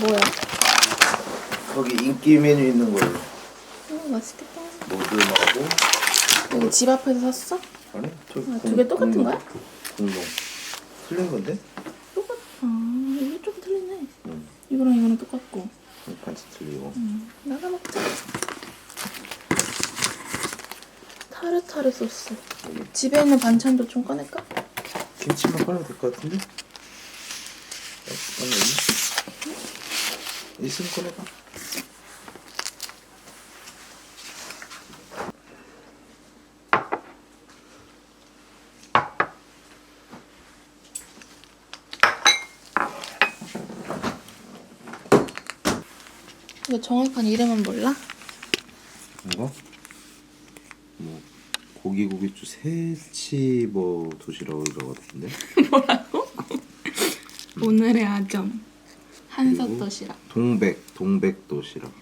뭐야? 거기 인기 메뉴 있는 거 어, 맛있겠다. 모듬하고 여기 집 앞에서 샀어? 아니 저기 아, 두개 똑같은 공동. 거야? 공동 틀린 건데? 똑같. 아 이게 좀 틀리네. 응 이거랑 이거랑 똑같고. 반지 틀리고 음, 나가 먹자. 타르타르 소스. 여기 집에 있는 반찬도 좀 꺼낼까? 김치만 꺼내면 될것 같은데? 어, 꺼내 있으면 꺼내봐 이거 정확한 이름은 몰라? 이거? 뭐 고기 고기주 새치 뭐 도시락을 들어갔는데 뭐라고? 오늘의 아점 한솥 그리고? 도시락. 동백 동백 도시락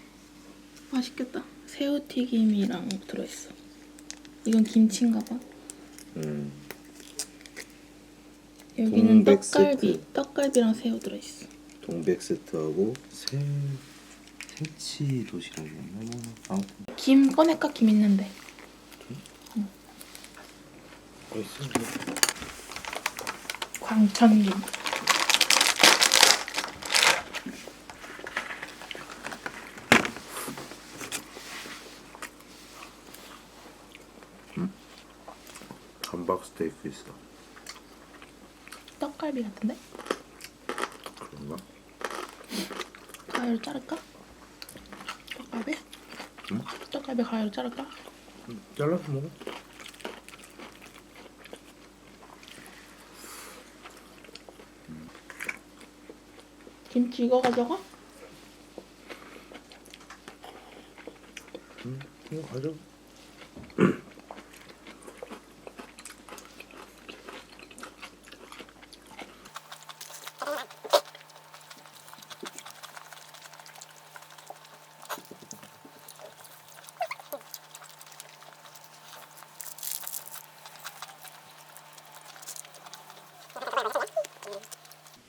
맛있겠다. 새우튀김이랑 들어있어. 이건 김치인가 봐. 음 여기는 동백 떡갈비. 세트. 떡갈비랑 새우 들어있어. 동백 세트하고 새 새치 도시락이었나 뭐 아무튼 김 꺼낼까? 김 있는데. 어 있어 광천김. 스테이크 있어 떡갈비 같은데? 그런가? 가위로 자를까? 떡갈비? 응? 떡갈비 가위로 자를까? 잘라서 먹어 김치 이거 가져가? 응 이거 가져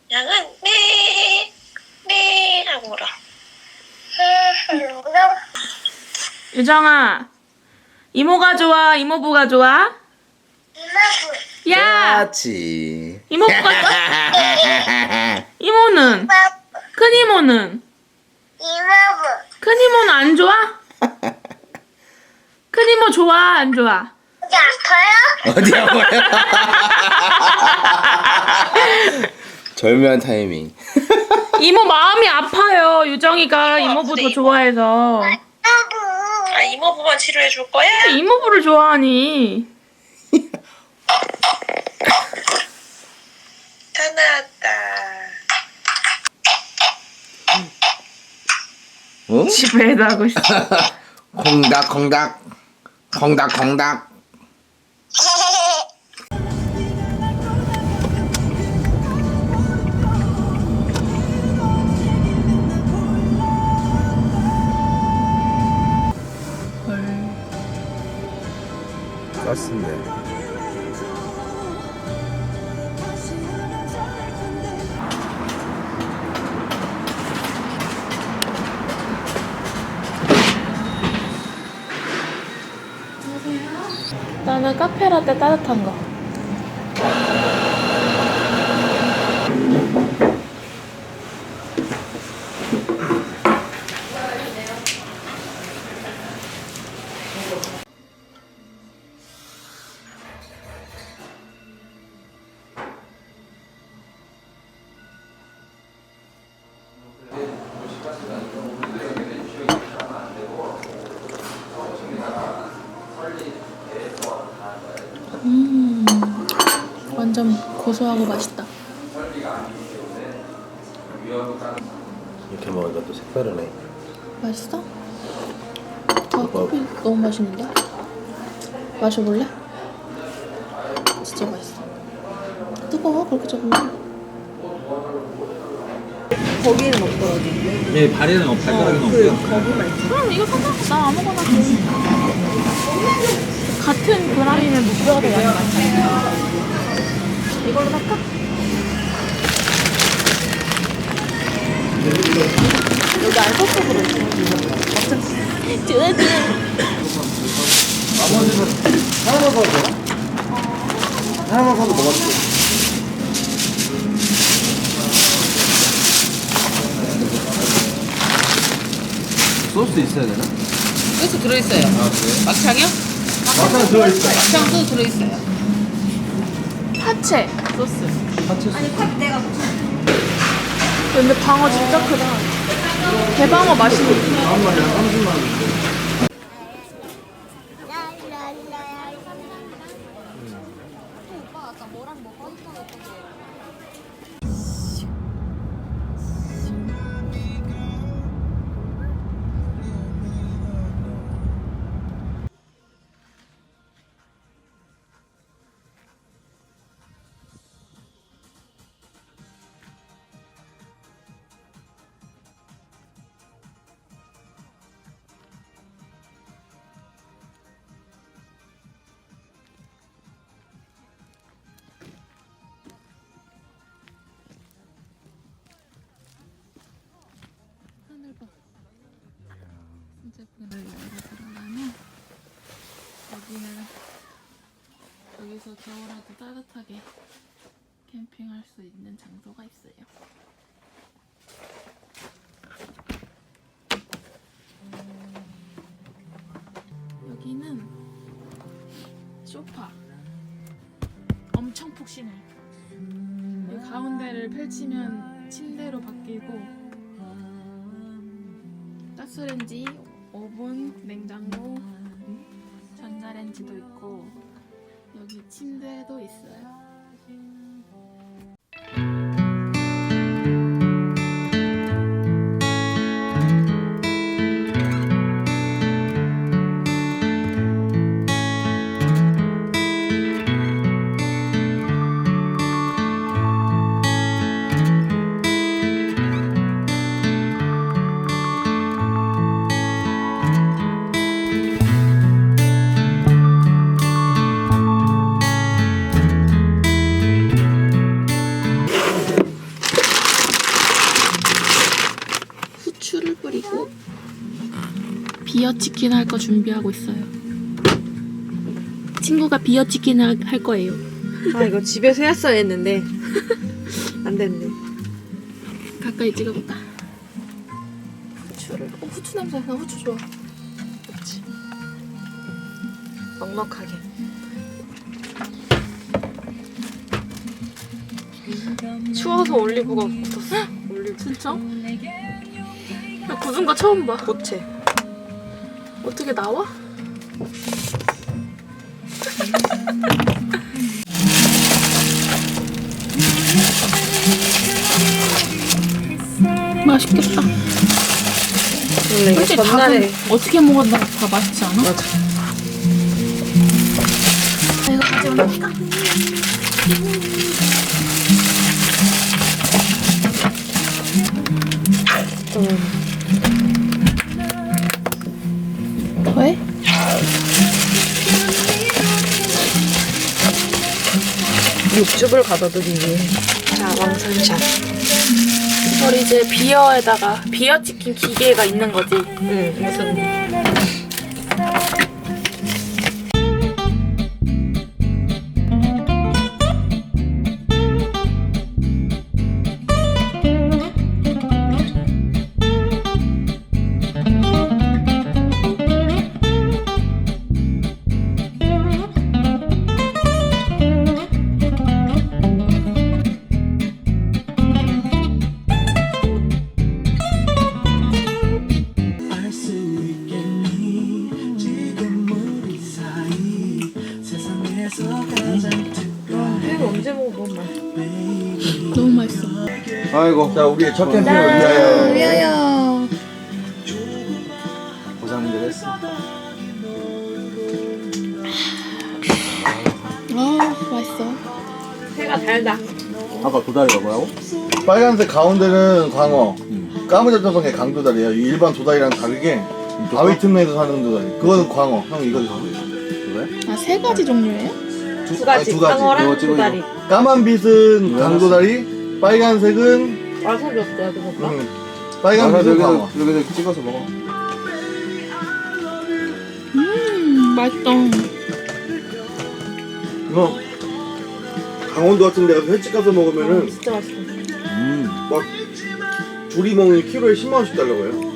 양은 네, 네 하고 울어. 유정아, 이모가 좋아? 이모부가 좋아? 이모부, 야, 같이 이모부가 좋아? 이모는? 큰 이모는? 이모부, 큰 이모는 안 좋아? 큰 이모 좋아? 안 좋아? 여기 아파요? 어디 아파요? 절묘한 타이밍 이모 마음이 아파요. 유정이가 이모부 더 좋아해서. 이모부. 아 이모부만 치료해 줄 거야? 이모부를 좋아하니. 다 나왔다. 응? 집에도 하고 있어. 콩닥 콩닥 콩닥 콩닥 쌌는데 나는 카페라떼 따뜻한 거. 완전 고소하고 맛있다. 이렇게 먹으니까 또 색다르네 맛있어? 아, 커피 너무 맛있는데? 마셔볼래? 진짜 맛있어. 뜨거워? 그렇게 잡으면? 거기는 없더라고. 예, 발에는 없, 발가락은 없고요. 거기만 있어. 그럼 이거 상관없어. 나 아무거나 줘. 같은 그라인을 목표가 더 많이 많잖아. 이걸로 살까? 여기 안 소스 들어있어. 나머지는 하나만 사도 되나? 하나만 사도 돼? 소스 있어야 되나? 소스 들어있어요. 아 그래? 막창이요? 막상 들어있어. 막창 소스 들어있어요. 파채 소스. 파채 소스. 근데 방어 진짜 크다. 대방어 맛있는. 다음 말이 한 30만 원. 하늘 겨울에도 따뜻하게 캠핑할 수 있는 장소가 있어요. 여기는 소파. 엄청 푹신해. 이 가운데를 펼치면 침대로 바뀌고 가스레인지, 오븐, 냉장고, 전자레인지도 있고 여기 침대도 있어요. 비어 치킨 할 거 준비하고 있어요. 친구가 비어 치킨 할- 할 거예요. 아 이거 집에서 했어야 했는데 안 됐네. 가까이 찍어볼까? 후추를 어, 후추 냄새 나 후추 좋아. 그렇지. 넉넉하게. 추워서 올리브가 붙었어. 올리브. 진짜? 나 굳은 거 처음 봐. 고체. 어떻게 나와? 맛있겠다. 원래 이게 솔직히 전날에 닭은 어떻게 먹어도 다 맛있지 않아? 맞아. 아, 이거 가져오나 더해? 육즙을 위해. 자 왕선샷. 이걸 이제 비어에다가 비어 치킨 기계가 있는 거지. 응 무슨 아이고, 자 우리 첫 캠핑을 위하여 위하여. 고생들 했어. 아 맛있어. 회가 달다. 아까 도다리가 뭐라고? 빨간색 가운데는 광어, 까무잡전성의 강도다리야. 이 일반 도다리랑 다르게 바위 틈에서 사는 도다리. 그거는 광어. 형 이거 드세요. 그래? 아 세 가지 종류예요? 두 가지. 아니, 두 가지. 광어랑 이거 찍어, 도다리. 까만 빛은 강도다리, 빨간색은 와사비 어때요 그거? 음, 빨간 아, 빛은 여기서 광어. 여기서 찍어서 먹어. 음 맛있다. 이거 강원도 같은 데 가서 횟집 가서 먹으면은 진짜 맛있어. 음. 막 둘이 먹는 키로에 10만 원씩 달라고 해요.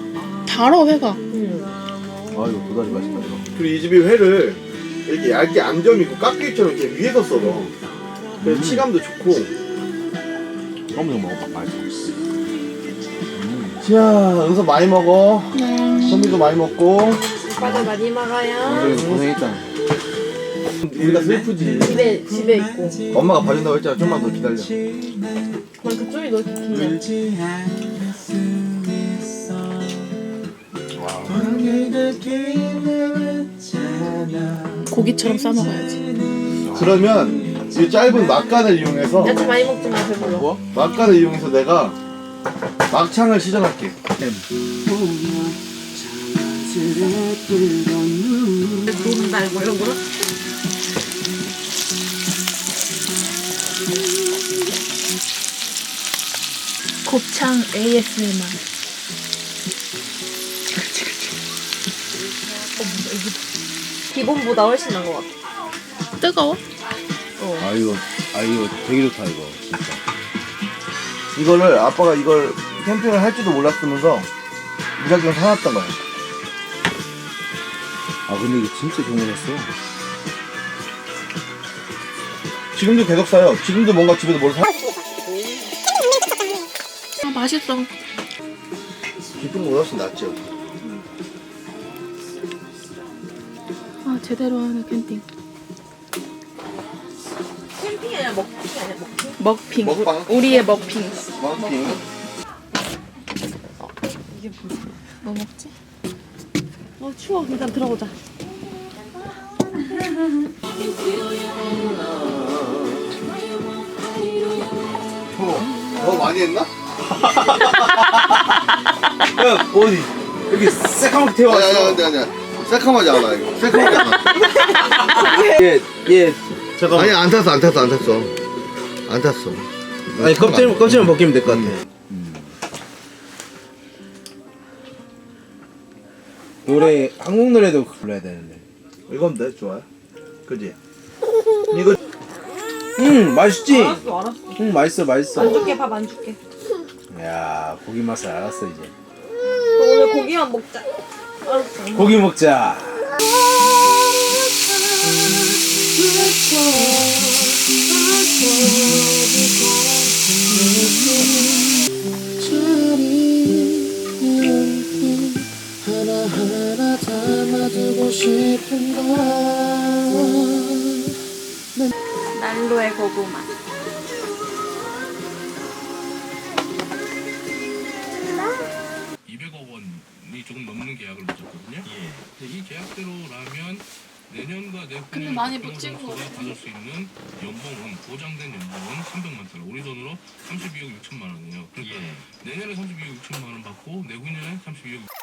달어 회가. 응. 아 이거 도다리 맛있다 이거. 그리고 이 집이 회를 이렇게 얇게 안점 있고 깍두기처럼 이렇게 위에서 썰어. 그래서 치감도 좋고. 좀 먹어봐. 맛있어. 자, 은서 많이 먹어. 네. 선미도 많이 먹고. 오빠도 많이 먹어요. 고생 고생했다. 우리가 슬프지. 집에 집에 있고. 엄마가 봐준다고 했잖아. 좀만 더 기다려. 난 그쪽이 너 했잖아 고기처럼 싸 먹어야지. 그러면 이 짧은 막간을 이용해서 야채 많이 먹지 마 배불러. 뭐? 막간을 이용해서 내가 막창을 시전할게. 눈돈 달고 이런 거로? 곱창 ASMR. 기본보다 훨씬 나은 것 같아. 뜨거워? 아 이거 아 이거 되게 좋다 이거. 진짜. 이거를 아빠가 이걸 캠핑을 할지도 몰랐으면서 무작정 사놨던 거야. 아 근데 이거 진짜 좋은 거 샀어. 지금도 계속 사요. 지금도 뭔가 집에서 뭘 사. 아 맛있어. 기쁜 거보다 훨씬 낫죠. 아 제대로 하는 캠핑. 캠핑이 아니라 먹기 아니야 먹기. 먹핑. 먹방. 우리의 먹핑. 마운팅. 뭐 먹지? 어 추워. 일단 들어보자. 더 많이 했나? 야 어디 여기 새까맣게 태워. 아니, 아니, 아니, 아니. 새카마지 않아, 이거. 새카마지 않아. 얘 얘 잠깐만. 아니, 안 탔어, 안 탔어, 안 탔어. 안 탔어. 아니 껍질 껍질만 벗기면 될 것 같아. 노래 한국 노래도 불러야 되는데. 이건 내 좋아요. 그지? 이거 음 맛있지. 알았어 알았어. 음 맛있어 맛있어. 안 줄게 밥 안 줄게. 야 고기 맛을 알았어 이제. 그럼 오늘 고기만 먹자. 알았어. 고기 먹자. 하나하나 담아두고 싶은 걸 난로의 고구마. 원이 조금 넘는 계약을 맺었거든요. 근데 이 계약대로라면 내년과 내후년 근데 많이 못 찍은 것 받을 수 있는 연봉은 보장된 연봉은 300만 달러. 우리 돈으로 32억 6천만 원이에요. 그러니까 내년에 32억 6천만 원 받고 내후년에 32억